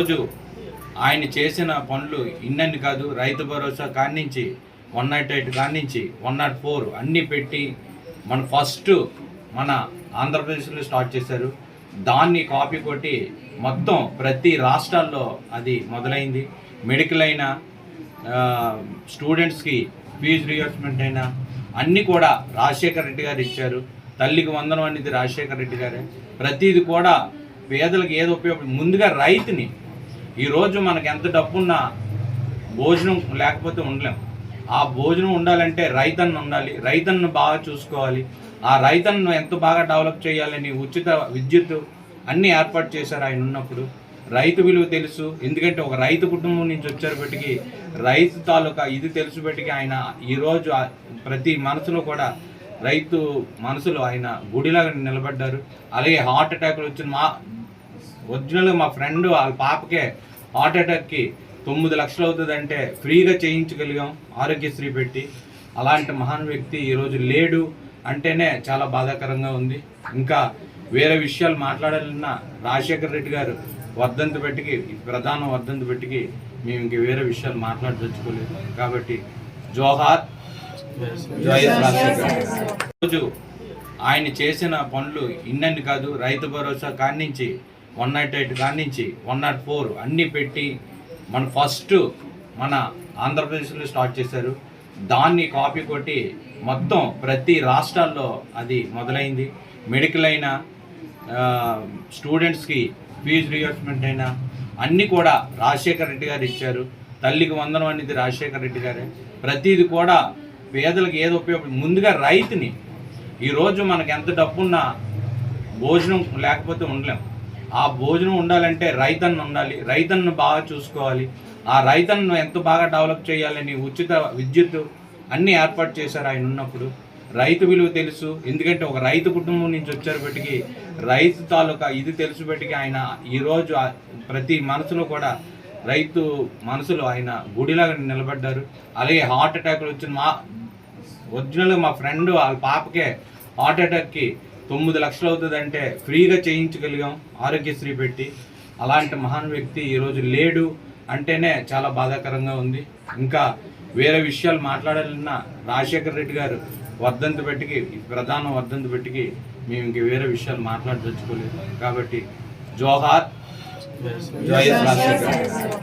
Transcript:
రోజు ఆయన చేసిన పనులు ఇన్నని కాదు రైతు భరోసా కానించి వన్ నాట్ ఎయిట్ కానించి వన్ నాట్ ఫోర్ అన్నీ పెట్టి మన ఫస్ట్ మన ఆంధ్రప్రదేశ్లో స్టార్ట్ చేశారు. దాన్ని కాపీ కొట్టి మొత్తం ప్రతి రాష్ట్రాల్లో అది మొదలైంది. మెడికల్ అయినా స్టూడెంట్స్కి ఫీజు రియంబర్స్మెంట్ అయినా అన్నీ కూడా రాజశేఖర రెడ్డి గారు ఇచ్చారు. తల్లికి వందనం అనేది రాజశేఖర రెడ్డి గారే. ప్రతిది కూడా పేదలకు ఏదో ఉపయోగ ముందుగా రైతుని ఈరోజు మనకు ఎంత డబ్బున్నా భోజనం లేకపోతే ఉండలేము ఆ భోజనం ఉండాలంటే రైతన్న ఉండాలి. రైతన్ను బాగా చూసుకోవాలి. ఆ రైతన్ను ఎంత బాగా డెవలప్ చేయాలని ఉచిత విద్యుత్ అన్నీ ఏర్పాటు చేశారు ఆయన ఉన్నప్పుడు. రైతు విలువ తెలుసు. ఎందుకంటే ఒక రైతు కుటుంబం నుంచి వచ్చారు బట్టికి రైతు తాలూకా ఇది తెలుసు బట్టికి ఆయన ఈరోజు ప్రతి మనసులో కూడా రైతు మనసులో ఆయన గుడిలాగా నిలబడ్డారు. అలాగే హార్ట్ అటాక్లు వచ్చిన మా ఒరిజినల్గా మా ఫ్రెండ్ వాళ్ళ పాపకే హార్ట్ అటాక్కి తొమ్మిది లక్షలు అవుతుందంటే ఫ్రీగా చేయించగలిగాం ఆరోగ్యశ్రీ పెట్టి. అలాంటి మహాన్ వ్యక్తి ఈరోజు లేడు అంటేనే చాలా బాధాకరంగా ఉంది. ఇంకా వేరే విషయాలు మాట్లాడాలన్నా రాజశేఖర రెడ్డి గారు వర్ధంతి పెట్టికి ప్రధాన వర్ధంతి పెట్టికి మేము ఇంక వేరే విషయాలు మాట్లాడదలుచుకోలేదు. కాబట్టి జోహార్ రాజశేఖర్ రోజు ఆయన చేసిన పనులు ఇన్నన్ని కాదు రైతు భరోసా కానించి వన్ నాట్ ఎయిట్ కానించి వన్ నాట్ ఫోర్ అన్నీ పెట్టి మన ఫస్ట్ మన ఆంధ్రప్రదేశ్లో స్టార్ట్ చేశారు. దాన్ని కాపీ కొట్టి మొత్తం ప్రతి రాష్ట్రాల్లో అది మొదలైంది. మెడికల్ అయినా స్టూడెంట్స్కి ఫీజు రియంబర్స్మెంట్ అయినా అన్నీ కూడా రాజశేఖర రెడ్డి గారు ఇచ్చారు. తల్లికి వందనం అనేది రాజశేఖర రెడ్డి గారే. ప్రతిది కూడా పేదలకు ఏదో ఉపయోగ ముందుగా రైతుని. ఈరోజు మనకు ఎంత డబ్బున్నా భోజనం లేకపోతే ఉండలేం. ఆ భోజనం ఉండాలంటే రైతన్న ఉండాలి. రైతన్ను బాగా చూసుకోవాలి. ఆ రైతన్ను ఎంత బాగా డెవలప్ చేయాలని ఉచిత విద్యుత్ అన్నీ ఏర్పాటు చేశారు ఆయన ఉన్నప్పుడు. రైతు విలువ తెలుసు. ఎందుకంటే ఒక రైతు కుటుంబం నుంచి వచ్చారు బట్టికి రైతు తాలూకా ఇది తెలుసు బట్టికి ఆయన ఈరోజు ప్రతి మనసులో కూడా రైతు మనసులో ఆయన గుడిలాగా నిలబడ్డారు. అలాగే హార్ట్ అటాక్లు వచ్చిన మా ఒరిజినల్గా మా ఫ్రెండ్ వాళ్ళ పాపకే హార్ట్ అటాక్కి తొమ్మిది లక్షలు అవుతుందంటే ఫ్రీగా చేయించగలిగాం. ఆరోగ్యశ్రీ పెట్టి. అలాంటి మహాన్ వ్యక్తి ఈరోజు లేడు అంటేనే చాలా బాధాకరంగా ఉంది. ఇంకా వేరే విషయాలు మాట్లాడాలన్నా రాజశేఖర రెడ్డి గారు వర్ధంతి పెట్టికి ప్రధాన వర్ధంతి పెట్టికి మేము ఇంక వేరే విషయాలు మాట్లాడదలుచుకోలేదు. కాబట్టి జోహార్ జోయస్ రాజశేఖర్